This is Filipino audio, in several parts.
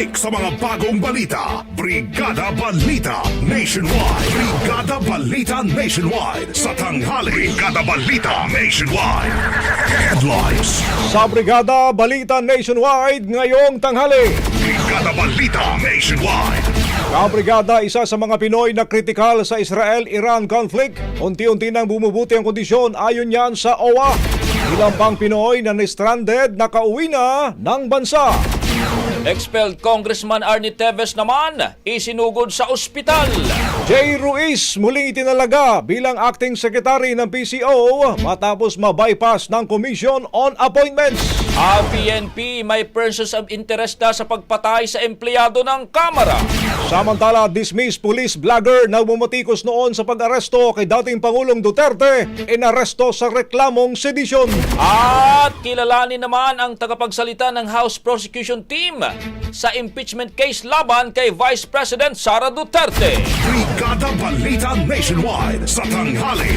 Siksik sa mga bagong balita. Brigada Balita Nationwide. Brigada Balita Nationwide sa tanghali. Brigada Balita Nationwide. Headlines. Sa Brigada Balita Nationwide ngayong tanghali. Brigada Balita Nationwide. Kabrigada, isa sa mga Pinoy na kritikal sa Israel-Iran conflict. Unti-unti nang bumubuti ang kondisyon ayon yan sa OWA. Ilang pang Pinoy na na-stranded nakauwi na ng bansa. Expelled Congressman Arnie Teves naman isinugod sa ospital. Jay Ruiz muling itinalaga bilang acting secretary ng PCO matapos ma-bypass ng Commission on Appointments. Ang PNP may persons of interest na sa pagpatay sa empleyado ng Kamara. Samantala, dismissed police vlogger na bumatikos noon sa pag-aresto kay dating Pangulong Duterte, inaresto sa reklamong sedisyon. At kilalanin naman ang tagapagsalita ng House Prosecution Team sa impeachment case laban kay Vice President Sara Duterte. Brigada Balita Nationwide sa tanghali.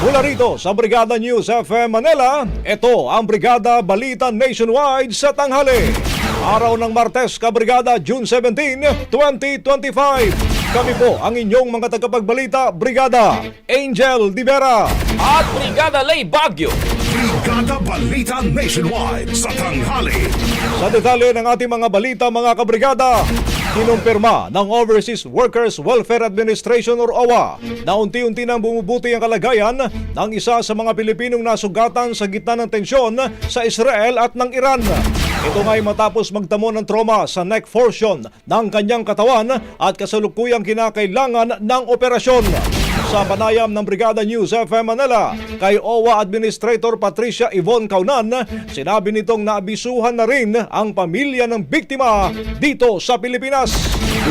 Mula rito sa Brigada News FM Manila, ito ang Brigada Balita Nationwide sa tanghali. Araw ng Martes, Kabrigada, June 17, 2025. Kami po ang inyong mga tagapagbalita, Brigada Angel Divera. At Brigada Lay Bagyo. Brigada Balita Nationwide sa tanghali. Sa detalye ng ating mga balita mga kabrigada, kinumpirma ng Overseas Workers Welfare Administration or OWA na unti-unti nang bumubuti ang kalagayan ng isa sa mga Pilipinong nasugatan sa gitna ng tensyon sa Israel at ng Iran. Ito nga'y matapos magtamo ng trauma sa neck portion ng kanyang katawan at kasalukuyang kinakailangan ng operasyon. Sa panayam ng Brigada News FM Manila kay OWA Administrator Patricia Yvonne Kaunan, sinabi nitong naabisuhan na rin ang pamilya ng biktima dito sa Pilipinas.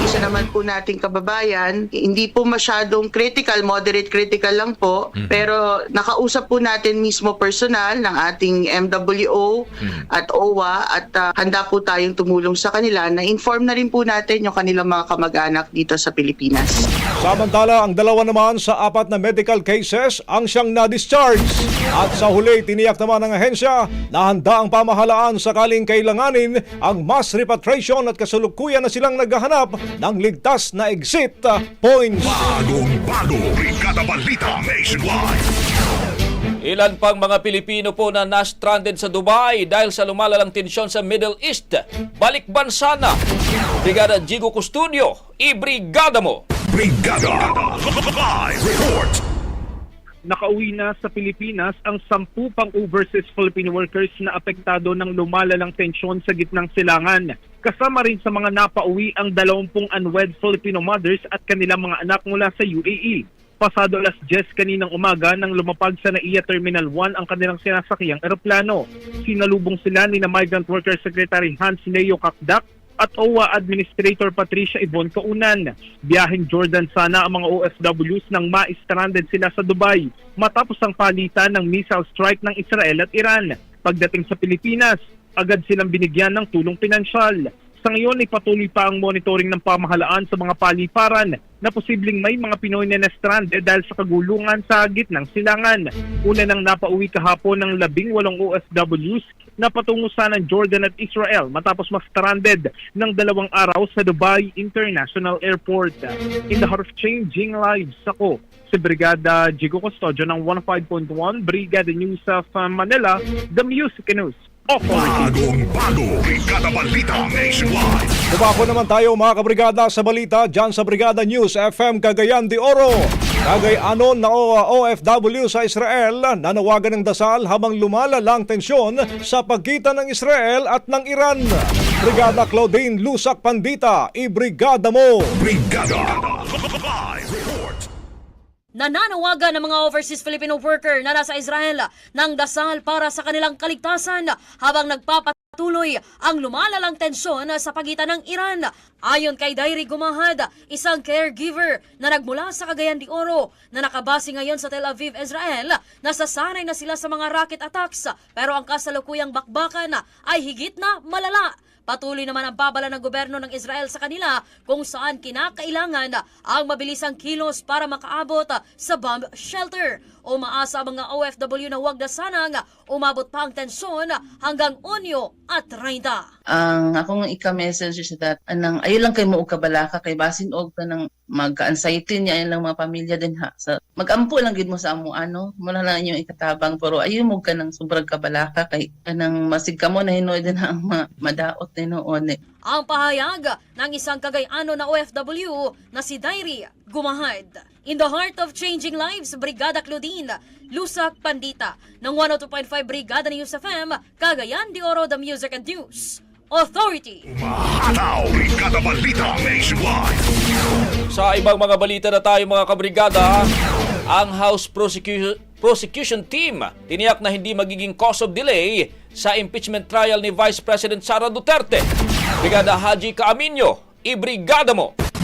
Isa naman po nating kababayan, hindi po masyadong critical, moderate critical lang po, pero nakausap po natin mismo personal ng ating MWO at OWA at ah, handa po tayong tumulong sa kanila na inform na rin po natin yung kanilang mga kamag-anak dito sa Pilipinas. Samantala, ang dalawa naman sa apat na medical cases ang siyang na-discharge. At sa huli, tiniyak naman ng ahensya na handa ang pamahalaan sakaling kailanganin ang mass repatriation at kasalukuyan na silang naghahanap ng ligtas na exit points. Bagong bago, Brigada Balita Nationwide. Ilan pang mga Pilipino po na na-stranded sa Dubai dahil sa lumalalang tensyon sa Middle East. Balik bansa na. Brigada Jigo Custodio, ibrigada mo. Brigada Live Report. nakauwi na sa Pilipinas ang sampu pang overseas Filipino workers na apektado ng lumalalang tensyon sa gitnang silangan. Kasama rin sa mga napauwi ang 20 unwed Filipino mothers at kanilang mga anak mula sa UAE. Pasado alas 10 kaninang umaga nang lumapag sa NAIA Terminal 1 ang kanilang sinasakyang eroplano. Sinalubong sila ni na Migrant Worker Secretary Hans Leo Kakdak at OWA Administrator Patricia Yvonne Kaunan. Biyaheng Jordan sana ang mga OFWs nang ma-stranded sila sa Dubai matapos ang palitan ng missile strike ng Israel at Iran. Pagdating sa Pilipinas, agad silang binigyan ng tulong pinansyal. Sa ngayon ay patuloy pa ang monitoring ng pamahalaan sa mga paliparan na posibleng may mga Pinoy na na-stranded dahil sa kagulungan sa gitnang silangan. Una nang napauwi kahapon ng labing walong OFWs na patungo sa ng Jordan at Israel matapos ma-stranded ng dalawang araw sa Dubai International Airport. In the heart of changing lives ako, si Brigada Jigo Custodio ng 105.1 Brigada News of uh, Manila, The Music News. Bagong bago, Brigada Balita Nationwide. Dumako naman tayo mga kabrigada sa balita dyan sa Brigada News FM Cagayan de Oro. Cagayanon na O- OFW sa Israel nanawagan ng dasal habang lumalalang tensyon sa pagitan ng Israel at ng Iran. Brigada Claudine Lusak Pandita, ibrigada mo! Brigada. Nananawagan ng mga overseas Filipino worker na nasa Israel ng dasal para sa kanilang kaligtasan habang nagpapatuloy ang lumalalang tensyon sa pagitan ng Iran. Ayon kay Dairi Gumahad, isang caregiver na nagmula sa Cagayan de Oro na nakabase ngayon sa Tel Aviv, Israel, nasasanay na sila sa mga rocket attacks pero ang kasalukuyang bakbakan ay higit na malala. Patuloy naman ang babala ng gobyerno ng Israel sa kanila kung saan kinakailangan ang mabilisang kilos para makaabot sa bomb shelter. Umaasa ang mga OFW na huwag na sanang umabot pa ang tensyon hanggang Unyo at 30. ang akong ika-message sa that anang ayo lang kay mo kabalaka kay basin og tanang magka-anxiety niya ayun lang mga pamilya din ha sa magampo lang gid mo sa amo ano mo na lang inyong ikatabang pero ayo mo ka ng sobrang kabalaka kay kanang masig ka mo na hinoy din ang ma- madaot tinuon eh. Ang pahayag ng isang kagayano na OFW na si Dairi Gumahad. In the heart of changing lives, Brigada Claudine, Lusak Pandita ng 102.5 Brigada News FM, Cagayan de Oro, The Music and News Authority. Mahataw, Brigada Balita Nationwide. Sa ibang mga balita na tayo mga kabrigada, ang House Prosecution, Prosecution Team tiniyak na hindi magiging cause of delay sa impeachment trial ni Vice President Sara Duterte. Brigada Haji Kaaminyo, ibrigada mo!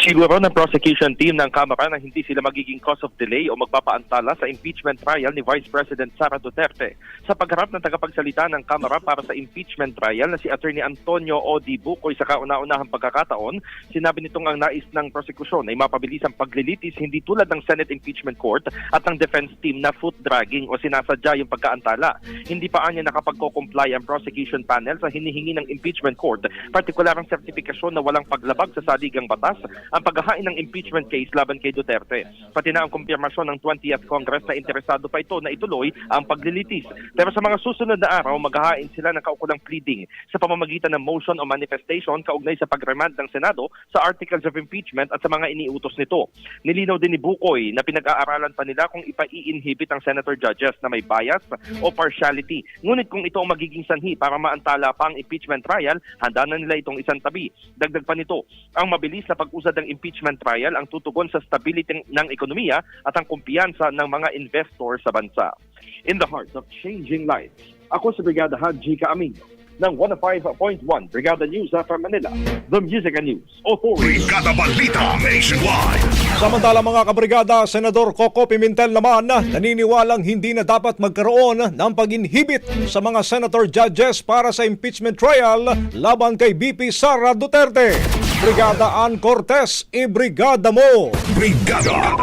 Siguro ng prosecution team ng Kamara na hindi sila magiging cause of delay o magpapaantala sa impeachment trial ni Vice President Sara Duterte. Sa pagharap ng tagapagsalita ng Kamara para sa impeachment trial na si Attorney Antonio Odi Bukoy sa kauna-unahang pagkakataon, sinabi nitong ang nais ng prosekusyon ay mapabilis ang paglilitis hindi tulad ng Senate Impeachment Court at ng defense team na foot dragging o sinasadya yung pagkaantala. Hindi pa anya nakapagko-comply ang prosecution panel sa hinihingi ng impeachment court, partikular ang sertifikasyon na walang paglabag sa saligang batas ang paghahain ng impeachment case laban kay Duterte. Pati na ang kumpirmasyon ng 20th Congress na interesado pa ito na ituloy ang paglilitis. Pero sa mga susunod na araw, maghahain sila ng kaukulang pleading sa pamamagitan ng motion o manifestation kaugnay sa pagremand ng Senado sa articles of impeachment at sa mga iniutos nito. Nilinaw din ni Bukoy na pinag-aaralan pa nila kung ipa-i-inhibit ang senator judges na may bias o partiality. Ngunit kung ito ang magiging sanhi para maantala pa ang impeachment trial, handa na nila itong isang tabi. Dagdag pa nito, ang mabilis na pag-usad ng impeachment trial ang tutugon sa stability ng ekonomiya at ang kumpiyansa ng mga investor sa bansa. In the heart of changing lives, ako si Brigada Haji Kaaminyo ng 105.1 Brigada News from Manila, The Music and News Authority. Brigada Balita Nationwide. Samantala mga kabrigada, Senador Coco Pimentel naman naniniwalang hindi na dapat magkaroon ng pag-inhibit sa mga senator judges para sa impeachment trial laban kay BP Sara Duterte. Brigada Ann Cortez, ibrigada mo! Brigada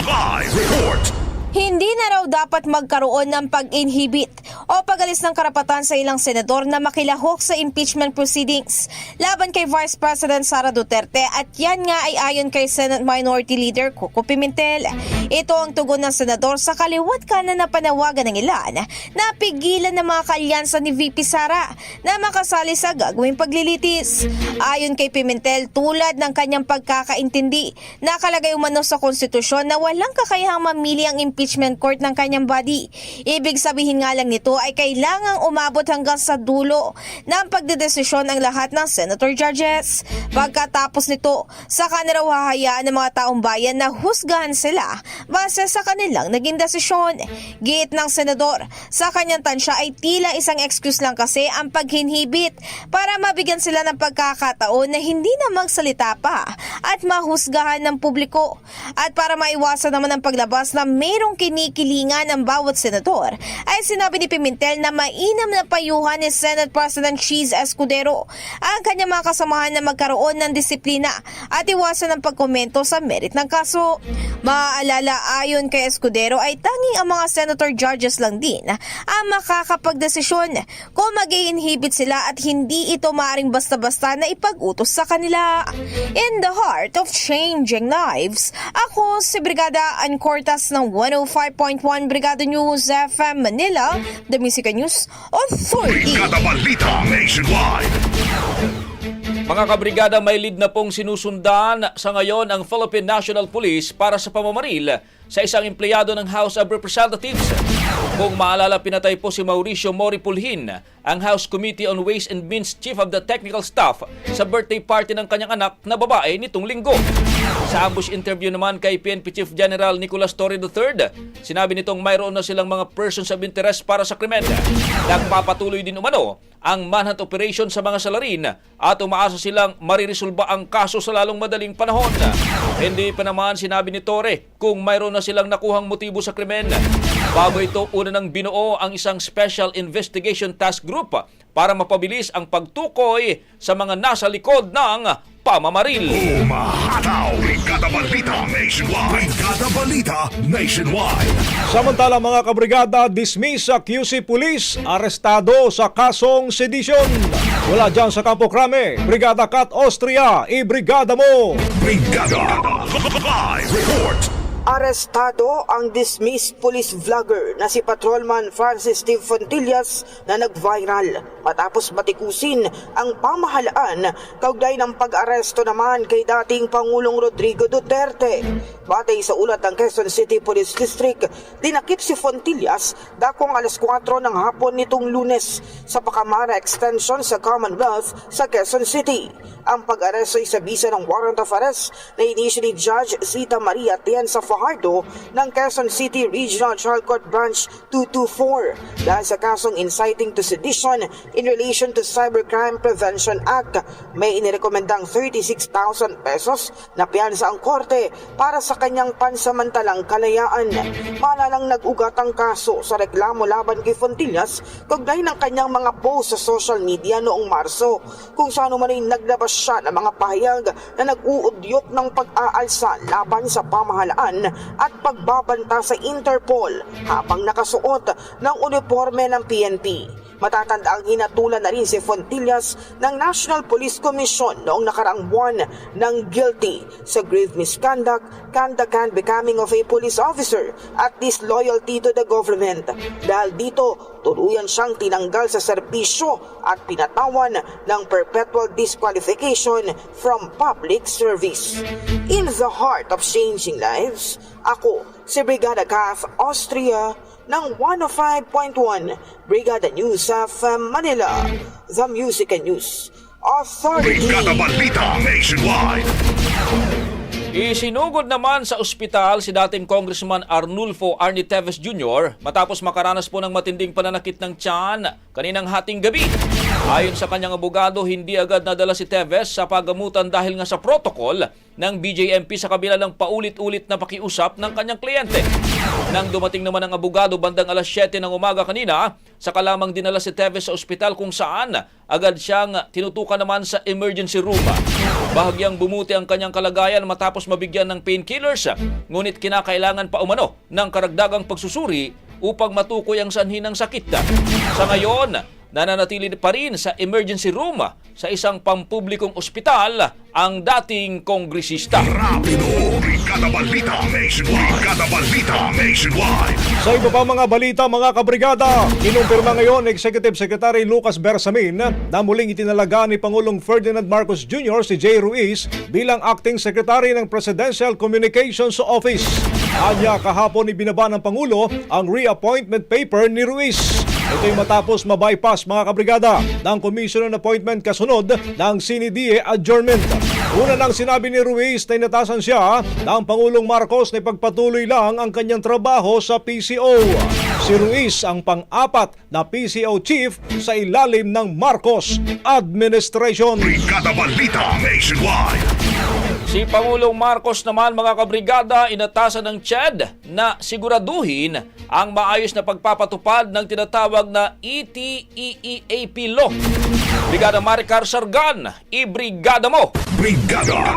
Live Report Hindi na raw dapat magkaroon ng pag-inhibit o pagalis ng karapatan sa ilang senador na makilahok sa impeachment proceedings laban kay Vice President Sara Duterte at yan nga ay ayon kay Senate Minority Leader Coco Pimentel. Ito ang tugon ng senador sa kaliwat kanan na panawagan ng ilan na pigilan ng mga kalyansa ni VP Sara na makasali sa gagawing paglilitis. Ayon kay Pimentel, tulad ng kanyang pagkakaintindi, nakalagay umano sa konstitusyon na walang kakayahang mamili ang impeachment court ng kanyang body. Ibig sabihin nga lang nito ay kailangang umabot hanggang sa dulo ng pagdedesisyon ang lahat ng senator judges. Pagkatapos nito, saka na raw hahayaan ng mga taong bayan na husgahan sila base sa kanilang naging desisyon. Giit ng senador, sa kanyang tansya ay tila isang excuse lang kasi ang paghinhibit para mabigyan sila ng pagkakataon na hindi na magsalita pa at mahusgahan ng publiko. At para maiwasan naman ang paglabas na mayroong kinikilingan ng bawat senador, ay sinabi ni Pimentel na mainam na payuhan ni Senate President Cheese Escudero ang kanyang mga kasamahan na magkaroon ng disiplina at iwasan ang pagkomento sa merit ng kaso. Maaalala ayon kay Escudero ay tanging ang mga senator judges lang din ang makakapagdesisyon kung mag inhibit sila at hindi ito maaring basta-basta na ipag-utos sa kanila. In the heart of changing lives, ako si Brigada Ancortas ng 105.1 Brigada News FM Manila, The Music News Authority. Brigada Balita Nationwide Mga kabrigada, may lead na pong sinusundan sa ngayon ang Philippine National Police para sa pamamaril sa isang empleyado ng House of Representatives. Kung maalala, pinatay po si Mauricio Mori Pulhin, ang House Committee on Ways and Means Chief of the Technical Staff sa birthday party ng kanyang anak na babae nitong linggo. Sa ambush interview naman kay PNP Chief General Nicolas Torre III, sinabi nitong mayroon na silang mga persons of interest para sa krimen. Nagpapatuloy din umano ang manhunt operation sa mga salarin at umaasa silang mariresolba ang kaso sa lalong madaling panahon. Hindi pa naman sinabi ni Torre kung mayroon na silang nakuhang motibo sa krimen. Bago ito, una nang binuo ang isang Special Investigation Task Group para mapabilis ang pagtukoy sa mga nasa likod ng pamamaril. Umahataw Brigada Balita Nationwide Brigada Balita Nationwide Samantala mga kabrigada, dismiss sa QC Police, arestado sa kasong sedition. Wala dyan sa Campo Crame, Brigada Kat Austria, ibrigada mo! Brigada Live Report Arestado ang dismissed police vlogger na si Patrolman Francis Steve Fontillas na nag-viral matapos batikusin ang pamahalaan kaugnay ng pag-aresto naman kay dating Pangulong Rodrigo Duterte. Batay sa ulat ng Quezon City Police District, dinakip si Fontillas dakong alas 4 ng hapon nitong lunes sa Pacamara Extension sa Commonwealth sa Quezon City. Ang pag-aresto ay sa bisa ng warrant of arrest na inisyo ni Judge Zita Maria Tienza Fajardo ng Quezon City Regional Trial Court Branch 224 dahil sa kasong inciting to sedition in relation to Cybercrime Prevention Act. May inirekomendang 36,000 pesos na piyansa ang korte para sa kanyang pansamantalang kalayaan. Malalang nag-ugat ang kaso sa reklamo laban kay Fontillas kaugnay ng kanyang mga post sa social media noong Marso kung saan man ay naglabas siya ng mga pahayag na nag-uudyok ng pag-aalsa laban sa pamahalaan at pagbabanta sa Interpol habang nakasuot ng uniforme ng PNP. Matatanda ang hinatulan na rin si Fontillas ng National Police Commission noong nakaraang buwan ng guilty sa grave misconduct, conduct becoming of a police officer at disloyalty to the government. Dahil dito, tuluyan siyang tinanggal sa serbisyo at pinatawan ng perpetual disqualification from public service. In the heart of changing lives, ako si Brigada Kath Austria ng 105.1 Brigada News of Manila, The Music and News Authority. Brigada Balita Nationwide Isinugod naman sa ospital si dating Congressman Arnulfo Arnie Teves Jr. matapos makaranas po ng matinding pananakit ng tiyan kaninang hating gabi. Ayon sa kanyang abogado, hindi agad nadala si Teves sa pagamutan dahil nga sa protocol ng BJMP sa kabila ng paulit-ulit na pakiusap ng kanyang kliyente. Nang dumating naman ang abogado bandang alas 7 ng umaga kanina, saka lamang dinala si Teves sa ospital kung saan agad siyang tinutukan naman sa emergency room. Bahagyang bumuti ang kanyang kalagayan matapos mabigyan ng painkillers, ngunit kinakailangan pa umano ng karagdagang pagsusuri upang matukoy ang sanhi ng sakit. Sa ngayon, nananatili pa rin sa emergency room sa isang pampublikong ospital ang dating kongresista. Sa iba pa mga balita mga kabrigada, kinumpirma ngayon Executive Secretary Lucas Bersamin na muling itinalaga ni Pangulong Ferdinand Marcos Jr. si Jay Ruiz bilang Acting Secretary ng Presidential Communications Office. Anya kahapon ibinaba ng Pangulo ang reappointment paper ni Ruiz. Ito'y matapos mabypass mga kabrigada ng Commission on Appointment kasunod ng CNDA adjournment. Una nang sinabi ni Ruiz na inatasan siya ng Pangulong Marcos na ipagpatuloy lang ang kanyang trabaho sa PCO. Si Ruiz ang pang-apat na PCO chief sa ilalim ng Marcos Administration. Brigada Balita Nationwide! Si Pangulong Marcos naman mga kabrigada inatasan ng Chad na siguraduhin ang maayos na pagpapatupad ng tinatawag na E ETEEAP law. Brigada Maricar Sargan, ibrigada mo! Brigada!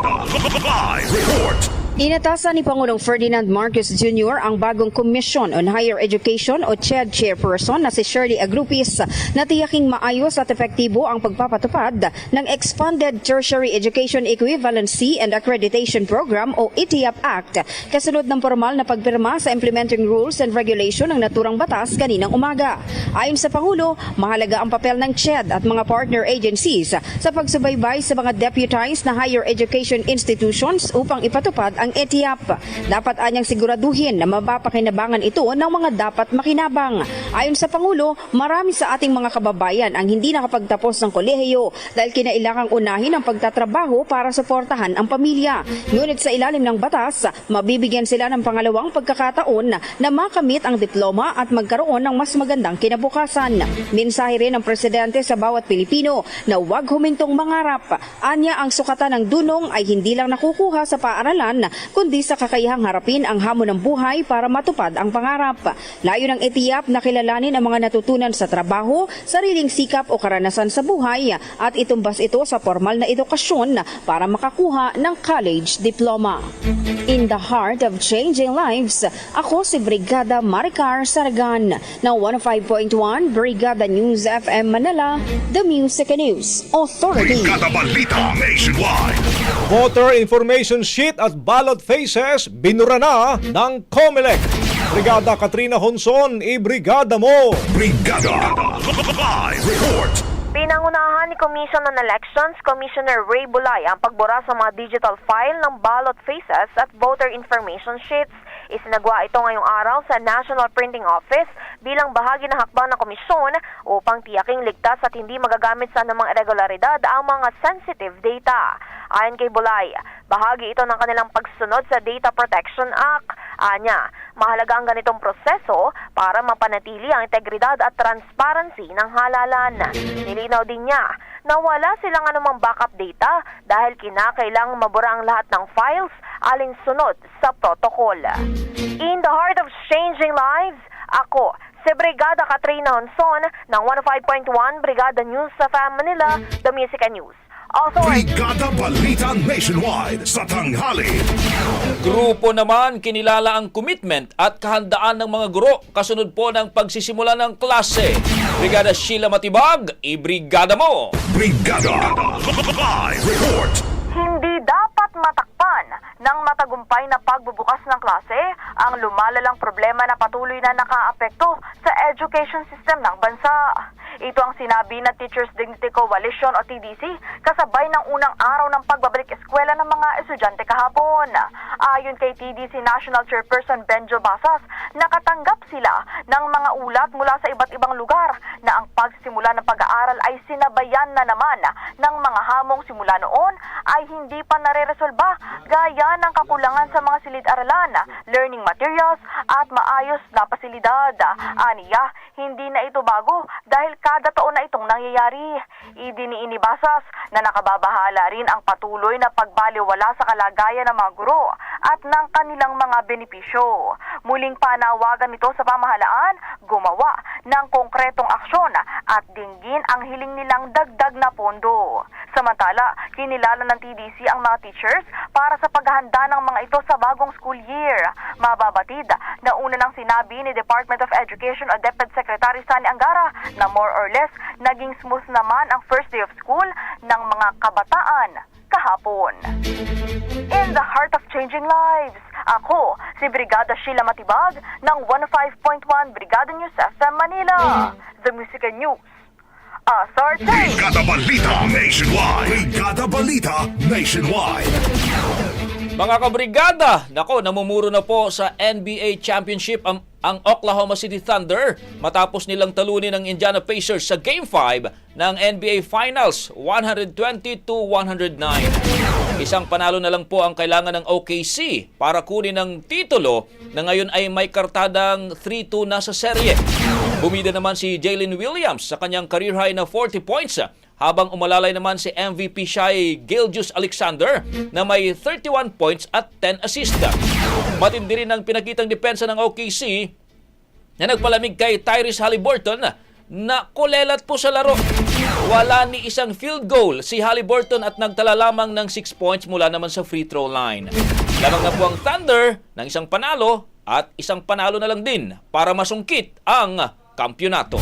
Live report! Inatasan ni Pangulong Ferdinand Marcos Jr. ang bagong Commission on Higher Education o CHED chairperson na si Shirley Agrupis na tiyaking maayos at epektibo ang pagpapatupad ng Expanded Tertiary Education Equivalency and Accreditation Program o ETIAP Act kasunod ng formal na pagpirma sa Implementing Rules and Regulation ng naturang batas kaninang umaga. Ayon sa Pangulo, mahalaga ang papel ng CHED at mga partner agencies sa pagsubaybay sa mga deputized na higher education institutions upang ipatupad ang ETIAP. Dapat anyang siguraduhin na mapapakinabangan ito ng mga dapat makinabang. Ayon sa Pangulo, marami sa ating mga kababayan ang hindi nakapagtapos ng kolehiyo dahil kinailangang unahin ang pagtatrabaho para suportahan ang pamilya. Ngunit sa ilalim ng batas, mabibigyan sila ng pangalawang pagkakataon na makamit ang diploma at magkaroon ng mas magandang kinabukasan. Mensahe rin ng Presidente sa bawat Pilipino na huwag humintong mangarap. Anya ang sukatan ng dunong ay hindi lang nakukuha sa paaralan kundi sa kakayahang harapin ang hamon ng buhay para matupad ang pangarap. Layo ng ETIAP na kilalanin ang mga natutunan sa trabaho, sariling sikap o karanasan sa buhay at itumbas ito sa formal na edukasyon para makakuha ng college diploma. In the heart of changing lives, ako si Brigada Maricar Sargan ng 105.1 Brigada News FM Manila, The Music and News Authority. Brigada Balita Nationwide! Voter information sheet at ballot faces binura na ng COMELEC. Brigada Katrina Honson, ibrigada mo! Brigada! Live report! Pinangunahan ni Commission on Elections, Commissioner Ray Bulay ang pagbura sa mga digital file ng ballot faces at voter information sheets. Isinagwa ito ngayong araw sa National Printing Office bilang bahagi ng hakbang ng komisyon upang tiyaking ligtas at hindi magagamit sa anumang irregularidad ang mga sensitive data. Ayon kay Bulay, bahagi ito ng kanilang pagsunod sa Data Protection Act. Anya, mahalaga ang ganitong proseso para mapanatili ang integridad at transparency ng halalan. Nilinaw din niya na wala silang anumang backup data dahil kinakailangang mabura ang lahat ng files alinsunod sa protocol. In the heart of changing lives, ako, si Brigada Katrina Honson ng 105.1 Brigada News sa Manila, The Music and News. Authority. Brigada Balita Nationwide sa tanghali. Grupo naman kinilala ang commitment at kahandaan ng mga guro kasunod po ng pagsisimula ng klase. Brigada Sheila Matibag, ibrigada mo! Brigada! Live report! Ng matagumpay na pagbubukas ng klase ang lumalalang problema na patuloy na nakaapekto sa education system ng bansa. Ito ang sinabi ng Teachers Dignity Coalition o TDC kasabay ng unang araw ng pagbabalik eskwela ng mga estudyante kahapon. Ayon kay TDC National Chairperson Benjo Basas, nakatanggap sila ng mga ulat mula sa iba't ibang lugar na ang pagsimula ng pag-aaral ay sinabayan na naman ng mga hamong simula noon ay hindi pa nare-resolba gaya ng kakulangan sa mga silid-aralan, learning materials at maayos na pasilidad. Aniya, hindi na ito bago dahil kada taon na itong nangyayari. Idiniinibasas na nakababahala rin ang patuloy na pagbaliwala sa kalagayan ng mga guro at ng kanilang mga benepisyo. Muling panawagan nito sa pamahalaan, gumawa ng konkretong aksyon at dinggin ang hiling nilang dagdag na pondo. Samantala, kinilala ng TDC ang mga teachers para sa paghahanda ng mga ito sa bagong school year. Mababatid na una nang sinabi ni Department of Education o DepEd Secretary Sani Angara na more or less naging smooth naman ang first day of school ng mga kabataan kahapon. In the heart of changing lives, ako si Brigada Sheila Matibag ng 105.1 Brigada News FM Manila. The Music and News. Authority! Brigada Balita Nationwide. Brigada Balita Nationwide. Mga kabrigada, nako, namumuro na po sa NBA Championship ang, ang Oklahoma City Thunder matapos nilang talunin ng Indiana Pacers sa Game 5 ng NBA Finals, 120 to 109. Isang panalo na lang po ang kailangan ng OKC para kunin ang titulo na ngayon ay may kartadang 3-2 na sa serye. Bumida naman si Jalen Williams sa kanyang career high na 40 points habang umalalay naman si MVP Shai Gilgeous Alexander na may 31 points at 10 assists. Matindi rin ang pinakitang depensa ng OKC na nagpalamig kay Tyrese Halliburton na kulelat po sa laro. Wala ni isang field goal si Halliburton at nagtala lamang ng 6 points mula naman sa free throw line. Lamang na po ang Thunder ng isang panalo at isang panalo na lang din para masungkit ang kampyonato.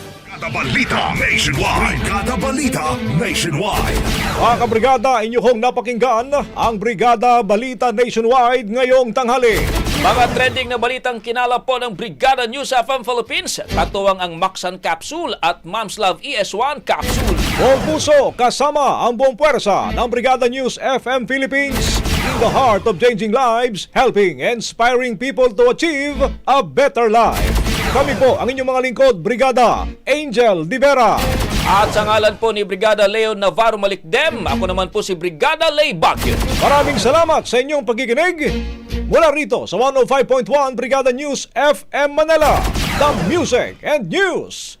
Brigada Balita Nationwide. Brigada Balita Nationwide. Mga kabrigada, inyong napakinggan ang Brigada Balita Nationwide ngayong tanghali. Mga trending na balitang kinala po ng Brigada News FM Philippines, katuwang ang Maxan Capsule at Mom's Love ES1 Capsule. Buong puso kasama ang buong puwersa ng Brigada News FM Philippines in the heart of changing lives, helping and inspiring people to achieve a better life. Kami po ang inyong mga lingkod, Brigada Angel Divera. At sa ngalan po ni Brigada Leo Navarro Malikdem, ako naman po si Brigada Lay Bagyo. Maraming salamat sa inyong pagkikinig. Mula rito sa 105.1 Brigada News FM Manila, The Music and News